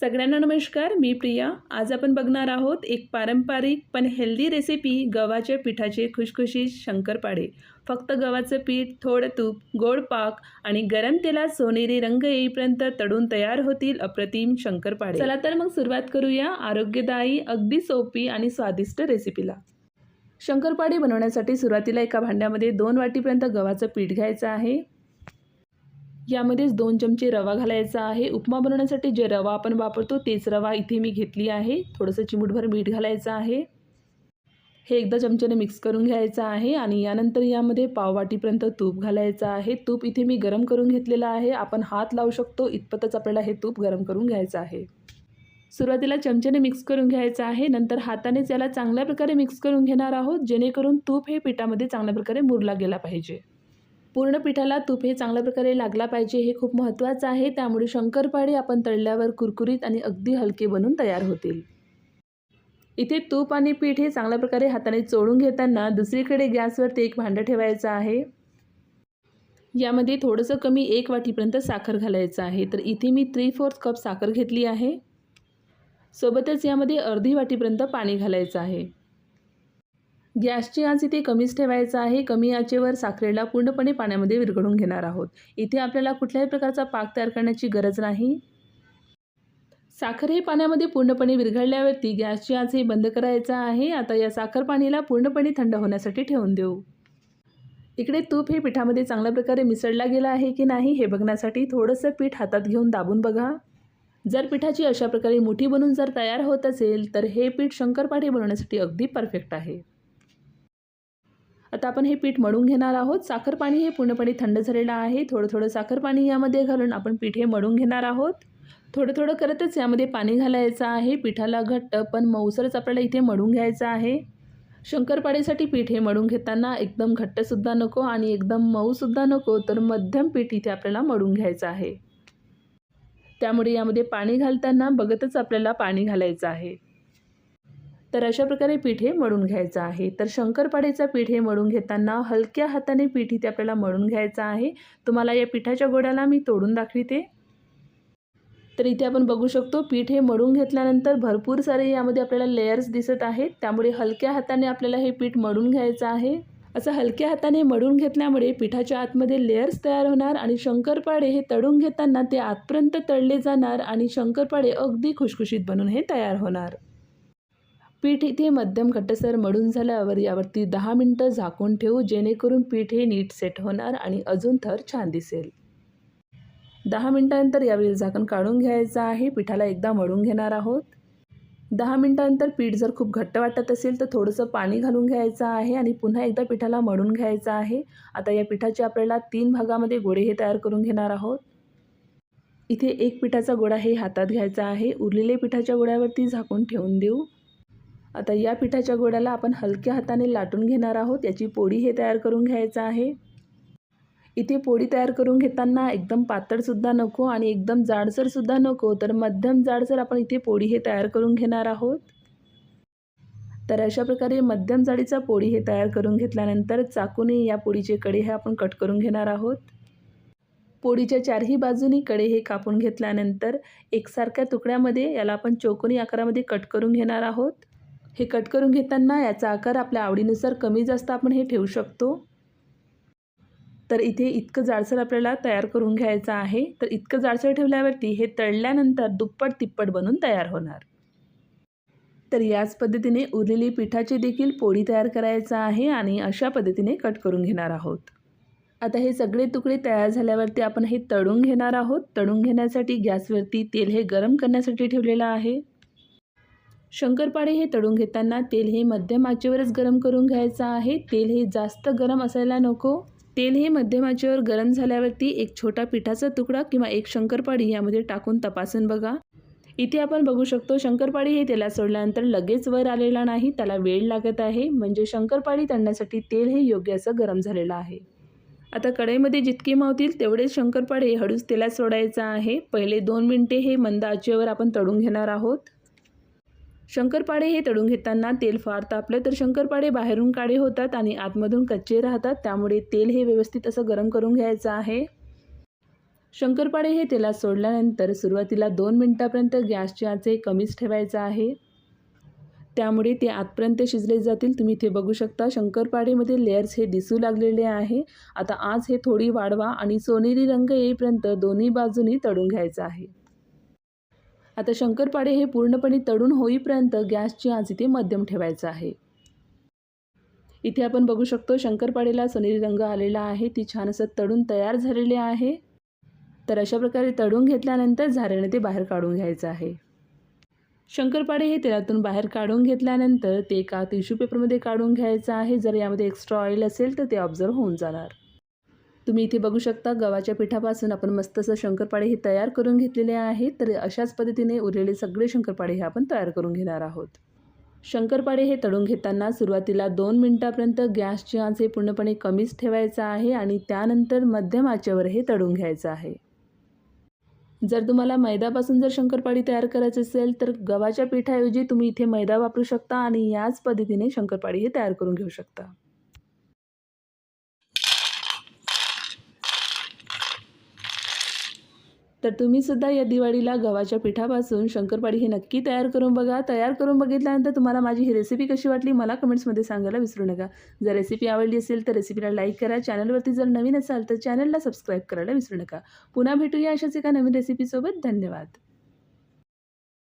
सगळ्यांना नमस्कार मी प्रिया. आज आपण बघणार आहोत एक पारंपरिक पण हेल्दी रेसिपी गव्हाच्या पिठाचे खुशखुशीत शंकरपाडे. फक्त गव्हाचं पीठ थोडं तूप गोड पाक आणि गरम तेलात सोनेरी रंग येईपर्यंत तडून तयार होतील अप्रतिम शंकरपाडे. चला तर मग सुरुवात करूया आरोग्यदायी अगदी सोपी आणि स्वादिष्ट रेसिपीला शंकरपाडे बनवण्यासाठी सुरुवातीला एका भांड्यामध्ये दोन वाटीपर्यंत गव्हाचं पीठ घ्यायचं आहे. यामध्येच दोन चमचे रवा घालायचा आहे. उपमा बनवण्यासाठी जे रवा आपण वापरतो तेच रवा इथे मी घेतली आहे. थोडंसं चिमूटभर मीठ घालायचं आहे. हे एकदा चमच्याने मिक्स करून घ्यायचं आहे आणि यानंतर यामध्ये पाववाटीपर्यंत तूप घालायचं आहे. तूप इथे मी गरम करून घेतलेलं आहे. आपण हात लावू शकतो. इतपतच आपल्याला हे तूप गरम करून घ्यायचं आहे. सुरुवातीला चमच्याने मिक्स करून घ्यायचं आहे. नंतर हातानेच याला चांगल्या प्रकारे मिक्स करून घेणार आहोत. जेणेकरून तूप हे पिठामध्ये चांगल्या प्रकारे मुरला गेला पाहिजे. पूर्ण पिठाला तूप हे चांगल्या प्रकारे लागला पाहिजे हे खूप महत्त्वाचं आहे. त्यामुळे शंकरपाळे आपण तळल्यावर कुरकुरीत आणि अगदी हलके बनून तयार होतील. इथे तूप आणि पीठ हे चांगल्या प्रकारे हाताने चोळून घेताना दुसरीकडे गॅसवरती एक भांडं ठेवायचं आहे. यामध्ये थोडंसं कमी एक वाटीपर्यंत साखर घालायचं आहे. तर इथे मी थ्री फोर्थ कप साखर घेतली आहे. सोबतच यामध्ये अर्धी वाटीपर्यंत पाणी घालायचं आहे. गॅसची आच इथे कमीच ठेवायचा आहे. कमी आचेवर साखरेला पूर्णपणे पाण्यामध्ये विरघळून घेणार आहोत. इथे आपल्याला कुठल्याही प्रकारचा पाक तयार करण्याची गरज नाही. साखर हे पाण्यामध्ये पूर्णपणे विरघळल्यावरती गॅसची आच हे बंद करायचं आहे. आता या साखर पाणीला पूर्णपणे थंड होण्यासाठी ठेवून देऊ. इकडे तूप हे पिठामध्ये चांगल्या प्रकारे मिसळला गेला आहे की नाही हे बघण्यासाठी थोडंसं पीठ हातात घेऊन दाबून बघा. जर पिठाची अशा प्रकारे मुठी बनून जर तयार होत असेल तर हे पीठ शंकरपाठी बनवण्यासाठी अगदी परफेक्ट आहे. आता आपण हे पीठ मळून घेणार आहोत. साखर पाणी हे पूर्णपणे थंड झालेलं आहे. थोडं थोडं साखर पाणी यामध्ये घालून आपण पीठ हे मळून घेणार आहोत. थोडं थोडं करतच यामध्ये पाणी घालायचं आहे. पिठाला घट्ट पण मऊसरच आपल्याला इथे मळून घ्यायचं आहे. शंकरपाळीसाठी पीठ हे मळून घेताना एकदम घट्टसुद्धा नको आणि एकदम मऊसुद्धा नको तर मध्यम पीठ इथे आपल्याला मळून घ्यायचं आहे. त्यामुळे यामध्ये पाणी घालताना बघतच आपल्याला पाणी घालायचं आहे. तर अशा प्रकारे पीठ हे मळून घ्यायचं आहे. तर शंकरपाडीचं पीठ हे मळून घेताना हलक्या हाताने पीठ इथे आपल्याला मळून घ्यायचं आहे. तुम्हाला या पिठाच्या गोड्याला मी तोडून दाखविते. तर इथे आपण बघू शकतो पीठ हे मळून घेतल्यानंतर भरपूर सारे यामध्ये आपल्याला लेयर्स दिसत आहेत. त्यामुळे हलक्या हाताने आपल्याला हे पीठ मळून घ्यायचं आहे. असं हलक्या हाताने मळून घेतल्यामुळे पिठाच्या आतमध्ये लेयर्स तयार होणार आणि शंकरपाडे हे तळून घेताना ते आतपर्यंत तळले जाणार आणि शंकरपाडे अगदी खुशखुशीत बनून हे तयार होणार. पीठ इथे मध्यम घट्टसर मळून झाल्यावर यावरती दहा मिनटं झाकून ठेवू जेणेकरून पीठ हे नीट सेट होणार आणि अजून थर छान दिसेल. दहा मिनटानंतर यावेळी झाकण काढून घ्यायचं आहे. पिठाला एकदा मळून घेणार आहोत. दहा मिनटानंतर पीठ जर खूप घट्ट वाटत असेल तर थोडंसं पाणी घालून घ्यायचं आहे आणि पुन्हा एकदा पिठाला मळून घ्यायचं आहे. आता या पिठाचे आपल्याला तीन भागामध्ये गोळे हे तयार करून घेणार आहोत. इथे एक पिठाचा गोळा हे हातात घ्यायचा आहे. उरलेले पिठाच्या गोळ्यावरती झाकून ठेवून देऊ. आता या पिठाच्या गोळ्याला आपण हलक्या हाताने लाटून घेणार आहोत. याची पोळी हे तयार करून घ्यायचं आहे. इथे पोळी तयार करून घेताना एकदम पातळसुद्धा नको आणि एकदम जाडसरसुद्धा नको तर मध्यम जाडसर आपण इथे पोळी हे तयार करून घेणार आहोत. तर अशा प्रकारे मध्यम जाडीचा पोळी हे तयार करून घेतल्यानंतर चाकूने या पोळीचे कडे हे आपण कट करून घेणार आहोत. पोळीच्या चारही बाजूनी कडे हे कापून घेतल्यानंतर एकसारख्या तुकड्यामध्ये याला आपण चौकोनी आकारामध्ये कट करून घेणार आहोत. हे कट करून घेताना याचा आकार आपल्या आवडीनुसार कमी जास्त आपण हे ठेवू शकतो. तर इथे इतकं जाडसर आपल्याला तयार करून घ्यायचं आहे. तर इतकं जाडसर ठेवल्यावरती हे तळल्यानंतर दुप्पट तिप्पट बनून तयार होणार. तर याच पद्धतीने उरलेली पिठाची देखील पोळी तयार करायचं आहे आणि अशा पद्धतीने कट करून घेणार आहोत. आता हे सगळे तुकडे तयार झाल्यावरती आपण हे तळून घेणार आहोत. तळून घेण्यासाठी गॅसवरती तेल हे गरम करण्यासाठी ठेवलेलं आहे. शंकरपाळे हे तळून घेताना तेल हे मध्यम आचेवरच गरम करून घ्यायचं आहे. तेल हे जास्त गरम असायला नको. तेल हे मध्यम आचेवर गरम झाल्यावरती एक छोटा पिठाचा तुकडा किंवा एक शंकरपाळी यामध्ये टाकून तपासून बघा. इथे आपण बघू शकतो शंकरपाळी हे तेलात सोडल्यानंतर लगेच वर आलेला नाही त्याला वेळ लागत आहे. म्हणजे शंकरपाळी तळण्यासाठी तेल हे योग्य असं गरम झालेलं आहे. आता कढईमध्ये जितके मावतील तेवढेच शंकरपाळे हळूच तेलात सोडायचं आहे. पहिले दोन मिनटे हे मंद आचेवर आपण तळून घेणार आहोत. शंकरपाळे हे तळून घेताना तेल फार तापलं तर शंकरपाळे बाहेरून काळे होतात आणि आतमधून कच्चे राहतात. त्यामुळे तेल हे व्यवस्थित असं गरम करून घ्यायचं आहे. शंकरपाळे हे तेलात सोडल्यानंतर सुरुवातीला दोन मिनटापर्यंत गॅसची आचे कमीच ठेवायचा आहे. त्यामुळे ते आतपर्यंत शिजले जातील. तुम्ही इथे बघू शकता शंकरपाळेमध्ये लेअर्स हे दिसू लागलेले आहे. आता आज हे थोडी वाढवा आणि सोनेरी रंग येईपर्यंत दोन्ही बाजूनी तळून घ्यायचं आहे. आता शंकरपाडे हे पूर्णपणे तळून होईपर्यंत गॅसची आच इथे मध्यम ठेवायचं आहे. इथे आपण बघू शकतो शंकरपाडेला सोनेरी रंग आलेला आहे. ती छान असं तळून तयार झालेली आहे. तर अशा प्रकारे तळून घेतल्यानंतर झाऱ्याने ते बाहेर काढून घ्यायचं आहे. शंकरपाडे हे तेलातून बाहेर काढून घेतल्यानंतर ते एका टिश्यू पेपरमध्ये काढून घ्यायचं आहे. जर यामध्ये एक्स्ट्रा ऑइल असेल तर ते ऑब्झर्व होऊन जाणार. तुम्ही इथे बघू शकता गव्हाच्या पिठापासून आपण मस्त असं शंकरपाळे हे तयार करून घेतलेले आहे. तर अशाच पद्धतीने उरलेले सगळे शंकरपाळे हे आपण तयार करून घेणार आहोत. शंकरपाळे हे तळून घेताना सुरुवातीला दोन मिनटापर्यंत गॅसची आच हे पूर्णपणे कमीच ठेवायचं आहे आणि त्यानंतर मध्यम आचेवर हे तळून घ्यायचं आहे. जर तुम्हाला मैदापासून जर शंकरपाळी तयार करायची असेल तर गव्हाच्या पिठाऐवजी तुम्ही इथे मैदा वापरू शकता आणि याच पद्धतीने शंकरपाळी हे तयार करून घेऊ शकता. तर तुम्ही सुद्धा या दिवाळीला गव्हाच्या पिठापासून शंकरपाळी हे नक्की तयार करून बघा. तयार करून बघितल्यानंतर तुम्हाला माझी ही रेसिपी कशी वाटली मला कमेंट्समध्ये सांगायला विसरू नका. जर रेसिपी आवडली असेल तर रेसिपीला लाईक करा. चॅनलवरती जर नवीन असाल तर चॅनलला सबस्क्राईब करायला विसरू नका. पुन्हा भेटूया अशाच एका नवीन रेसिपीसोबत धन्यवाद.